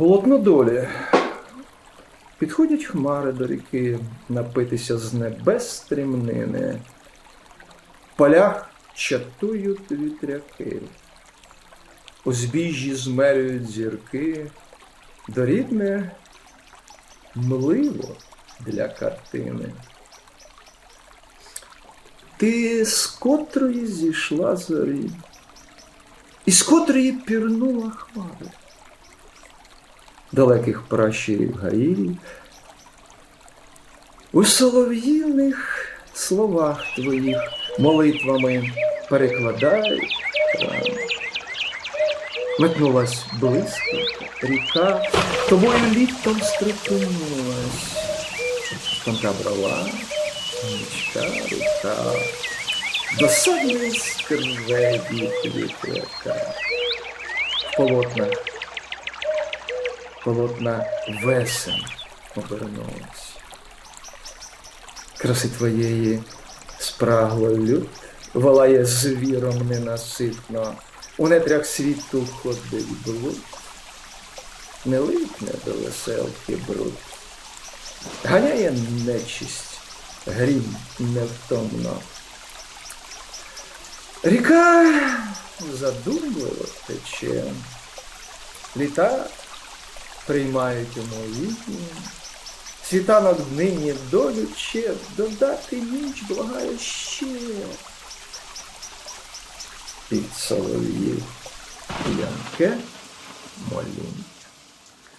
Полотно долі. Підходять хмари до ріки напитися з небес стрімнини. В полях чатують вітряки. У збіжжі змерюють зірки. Дорідне мливо для картини. Ти з котрої зійшла зорі, і з котрої пірнула хмари далеких пращурів гаїв, у солов'їних словах твоїх молитвами перекладають рани. Метнулась близько ріка, тобою літом стрепенулась, тонка брова, нічка рука, досадний скрведі вітряка. В полотнах полотна весен обернулась. Краси твоєї спрагло люд, волає звіром ненаситно, у нетрях світу ходить блуд, не липне до веселки бруд, ганяє нечисть, грім невтомно. Ріка задумливо тече, літа приймають умовітні. Світанок нині долю ще додати ніч благає ще. Під солов'їв Янке молінь.